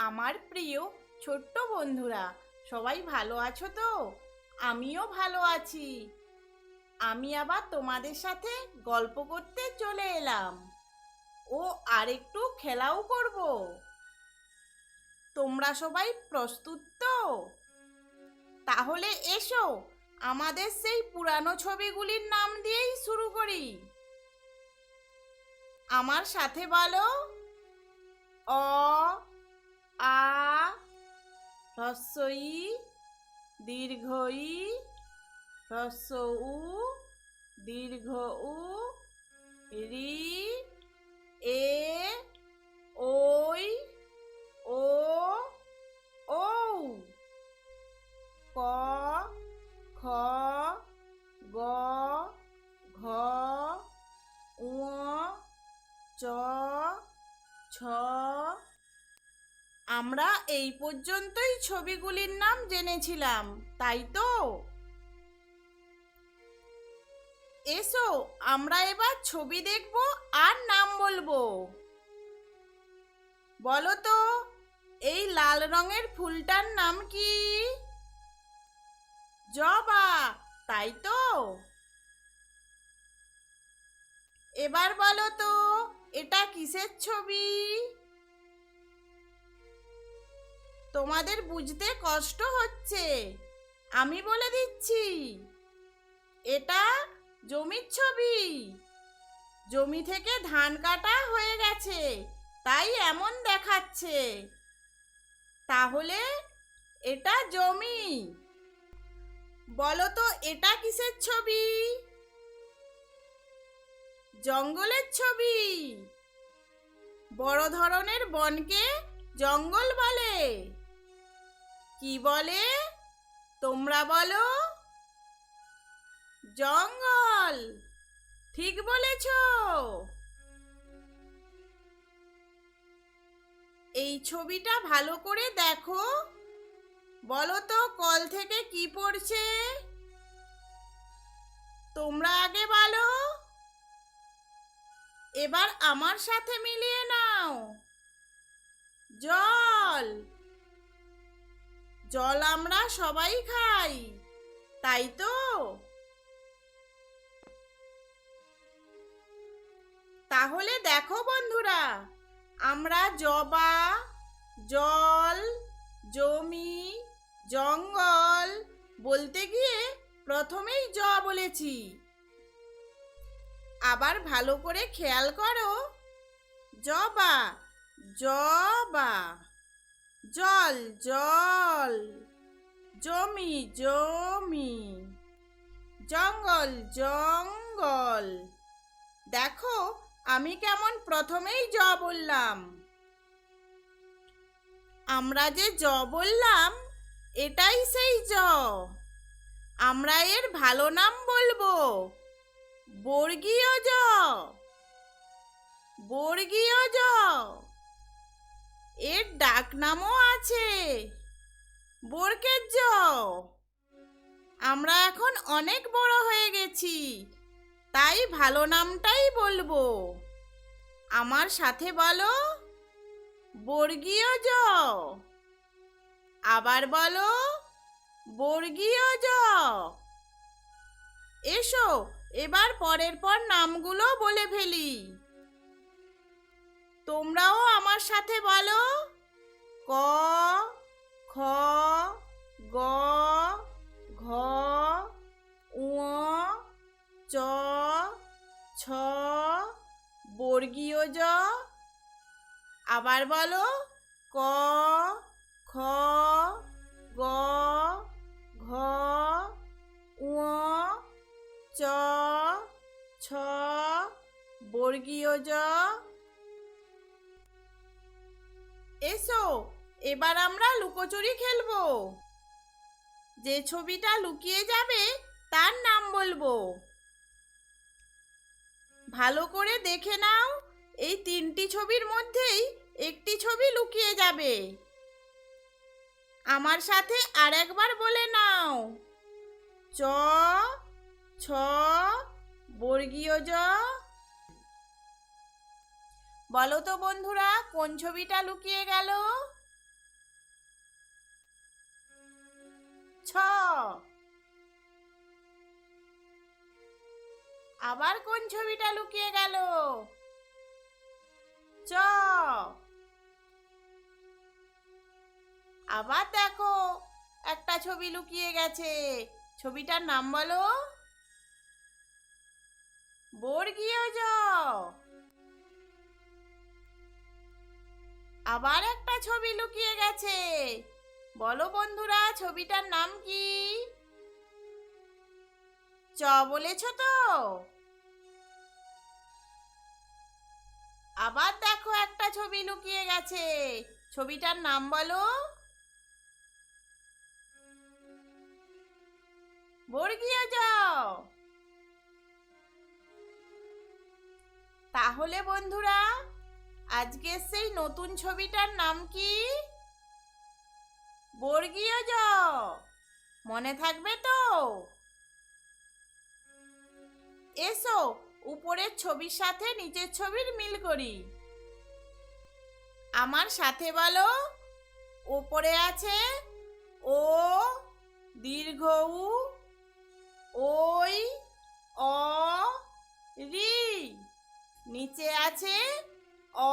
আমার প্রিয় ছোট্ট বন্ধুরা, সবাই ভালো আছো তো? আমিও ভালো আছি। আমি আবার তোমাদের সাথে গল্প করতে চলে এলাম। ও আরেকটু খেলাও করব। তোমরা সবাই প্রস্তুত তো? তাহলে এসো, আমাদের সেই পুরানো ছবিগুলির নাম দিয়েই শুরু করি। আমার সাথে বলো। অ আ হ্রস্বই দীর্ঘই হ্রস্ব উ দীর্ঘ উ রি, এ ওই ও ও ক, খ, গ, ঘ ঙ চ, ছ আমরা এই পর্যন্তই ছবিগুলির নাম জেনেছিলাম, তাই তো? এসো, আমরা এবার ছবি দেখব আর নাম বলব। বলো তো, এই লাল রঙের ফুলটার নাম কি? জবা, তাই তো? এবার বলো তো, এটা কিসের ছবি? তোমাদের বুঝতে কষ্ট হচ্ছে। আমি বলে দিচ্ছি। এটা জমির ছবি। জমি থেকে ধান কাটা হয়ে গেছে, তাই এমন দেখাচ্ছে। তাহলে এটা জমি। বলো তো, এটা কিসের ছবি? জঙ্গলের ছবি। বড় ধরনের বনকে জঙ্গল বলে। কি বলে? তোমরা বলো। জঙ্গল, ঠিক বলেছ। এই ছবিটা ভালো করে দেখো। বলো তো, কল থেকে কি পড়ছে? তোমরা আগে বলো। এবার আমার সাথে মিলিয়ে নাও। জল। জল আমরা সবাই খাই, তাই তো? তাহলে দেখো বন্ধুরা, আমরা জবা, জল, জমি, জঙ্গল বলতে গিয়ে প্রথমেই জ বলেছি। আবার ভালো করে খেয়াল করো, জবা জবা। জল জল। জমি জমি। জঙ্গল জঙ্গল। দেখো, আমি কেমন প্রথমেই জ বললাম। আমরা যে জ বললাম, এটাই সেই জ। আমরা এর ভালো নাম বলব। বর্গীয় জ। বর্গীয় জ। এর ডাক নামও আছে। বর্গের জ। আমরা এখন অনেক বড় হয়ে গেছি। তাই ভালো নামটাই বলব। আমার সাথে বলো, বর্গীয় জ। আবার বলো, বর্গীয় জ। এসো, এবার পরের পর নামগুলো বলে ফেলি। তোমরাও আমার সাথে বলো। ক, খ, গ, ঘ উ চ, ছ, বর্গীয় জ। আবার বলো, ক, খ, গ, ঘ উ চ, ছ, বর্গীয় জ। এসো, এবার আমরা লুকোচুরি খেলব। যে ছবিটা লুকিয়ে যাবে, তার নাম বলব। ভালো করে দেখে নাও, এই তিনটি ছবির মধ্যেই একটি ছবি লুকিয়ে যাবে। আমার সাথে আর একবার বলে নাও। চ, ছ, বর্গীয় জ বলো তো বন্ধুরা, কোন ছবিটা লুকিয়ে গেল? ছ। আবার কোন ছবিটা লুকিয়ে গেল? চ। আবার দেখো, একটা ছবি লুকিয়ে গেছে। ছবিটার নাম বলো? বর্গীয় জ। আবার একটা ছবি লুকিয়ে গেছে। বলো বন্ধুরা, ছবিটার নাম কি? চ, বলেছ তো। আবার দেখো একটা ছবি লুকিয়ে গেছে। ছবিটার নাম বলো। বর্গীয় জ। তাহলে বন্ধুরা আজকে সেই নতুন ছবিটার নাম কি? বর্গীয় জ। মনে থাকবে তো? এসো, উপরের ছবির সাথে নিচের ছবির মিল করি। আমার সাথে বলো। ওপরে আছে, ও, দীর্ঘ উ, ওই, অ, রি। নিচে আছে অ,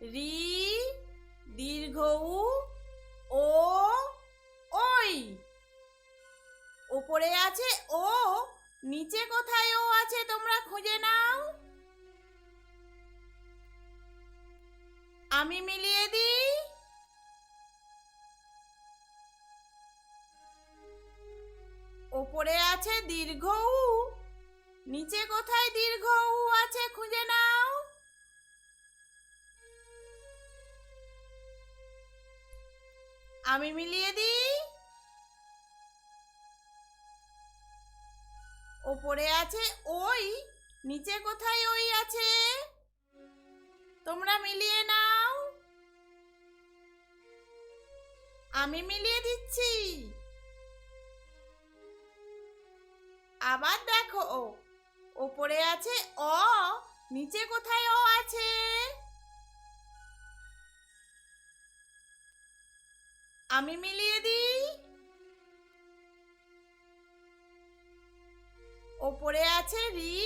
রি, দীর্ঘ উ, ও, ওই। ওপরে আছে ও, নিচে কোথায় ও আছে তোমরা খুঁজে নাও। আমি মিলিয়ে দিই। ওপরে আছে দীর্ঘ উ, নিচে কোথায় দীর্ঘ উ আছে খুঁজে নাও। আমি মিলিয়ে দিই। ওপরে আছে ওই, নিচে কোথায় ওই আছে? তোমরা মিলিয়ে নাও। আমি মিলিয়ে দিচ্ছি। আবার দেখো, ওপরে আছে অ, নিচে কোথায় অ আছে? আমি মিলিয়ে দিই। ওপরে আছে রি,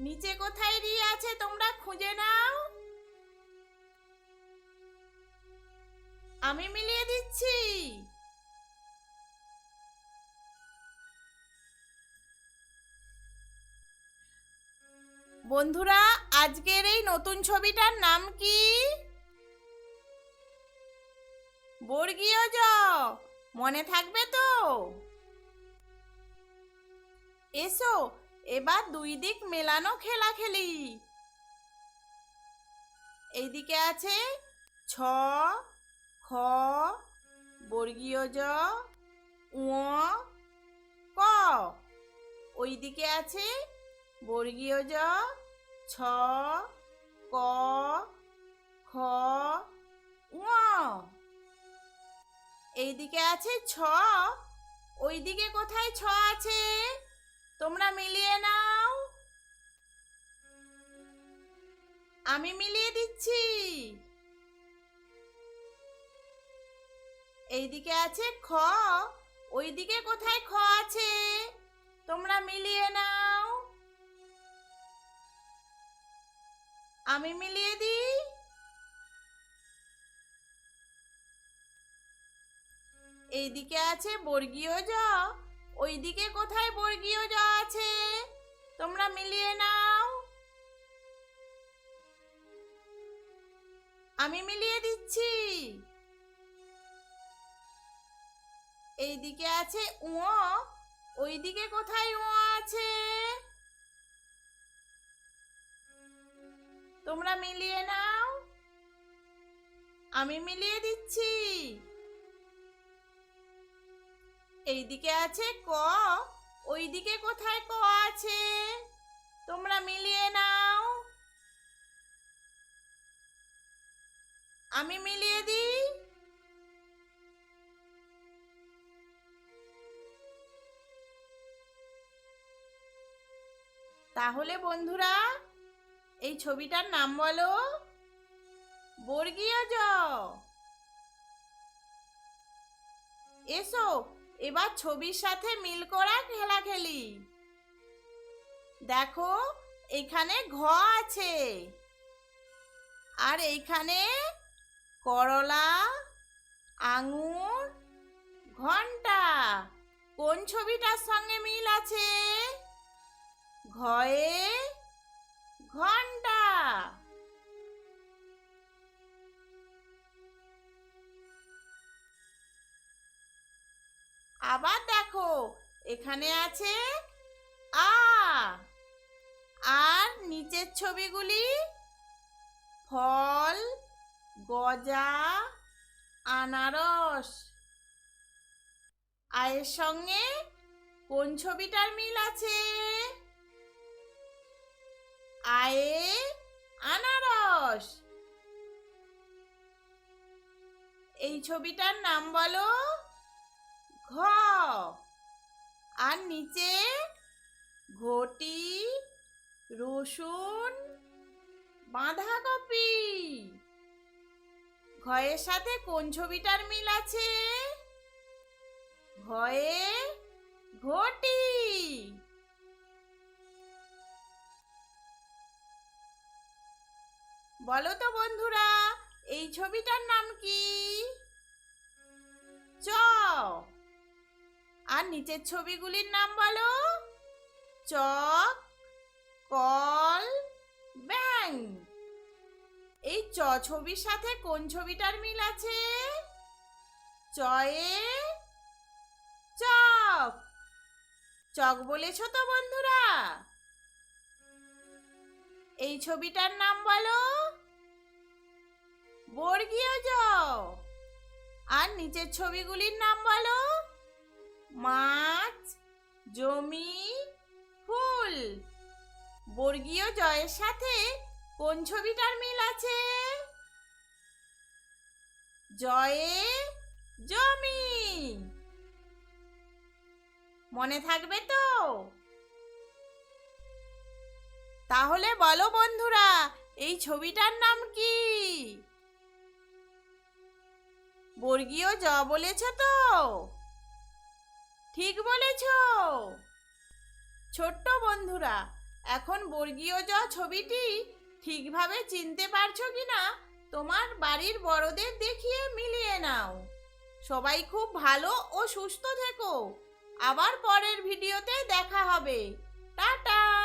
নিচে কোথায় রি আছে তোমরা খুঁজে নাও। আমি মিলিয়ে দিচ্ছি। বন্ধুরা, আজকের এই নতুন ছবিটার নাম কি? বর্গীয় জ। মনে থাকবে তো? এসো, এবার দুই দিক মেলানো খেলা খেলি এইদিকে আছে ছ, খ, বর্গীয় জ উ ক। ওইদিকে আছে বর্গীয় জ, ছ, ক, খ উ এইদিকে আছে ছ। ওইদিকে কোথায় ছ আছে? তোমরা মিলিয়ে নাও। আমি মিলিয়ে দিচ্ছি। এইদিকে আছে খ। ওইদিকে কোথায় খ আছে? তোমরা মিলিয়ে নাও। আমি মিলিয়ে দিই। এইদিকে আছে বর্গীয় জ, ওইদিকে কোথায় বর্গীয় জ আছে? তোমরা মিলিয়ে নাও। আমি মিলিয়ে দিচ্ছি। এইদিকে আছে উ ওইদিকে কোথায় উ আছে? তোমরা মিলিয়ে নাও। আমি মিলিয়ে দিচ্ছি। এইদিকে আছে ক, ওইদিকে কোথায় ক আছে? তোমরা মিলিয়ে নাও। আমি মিলিয়ে দিই। তাহলে বন্ধুরা, এই ছবিটার নাম বলো, বর্গীয় জ। এসো। এবার ছবির সাথে মিল করা খেলা খেলি দেখো, এখানে ঘ আছে। আর এইখানে করলা, আঙুর, ঘণ্টা। কোন ছবিটার সঙ্গে মিল আছে? ঘয়ে ঘণ্টা। আবার দেখো, এখানে আছে আ। আর নিচের ছবিগুলি ফল, গজা, আনারস। আয়ের সঙ্গে কোন ছবিটার মিল আছে? আয়ে আনারস। এই ছবিটার নাম বলো ঘ। আর নিচে ঘটি রসুন বাঁধাকপি। ঘয়ের সাথে কোন ছবিটার মিল আছে? ঘয়ে ঘটি। বলো তো বন্ধুরা, এই ছবিটার নাম কি? চ। আর নিচের ছবিগুলির নাম বলো? চক, কল, ব্যাং। এই চ ছবির সাথে কোন ছবিটার মিল আছে? চয়ে চক। চক বলেছ তো বন্ধুরা? এই ছবিটার নাম বলো? বর্গীয় জ। আর নিচের ছবিগুলির নাম বলো? মাছ, জমি, ফুল। বর্গীয় জয়ের সাথে কোন ছবিটার মিল আছে? জয়ে জমি। মনে থাকবে তো? তাহলে বলো বন্ধুরা, এই ছবিটার নাম কি? বর্গীয় জ বলেছ তো? ঠিক বলেছ। ছোট্ট বন্ধুরা, এখন বর্গীয় জ ছবিটি ঠিকভাবে চিনতে পারছ কিনা, তোমার বাড়ির বড়দের দেখিয়ে মিলিয়ে নাও। সবাই খুব ভালো ও সুস্থ থেকো। আবার পরের ভিডিওতে দেখা হবে। টাটা!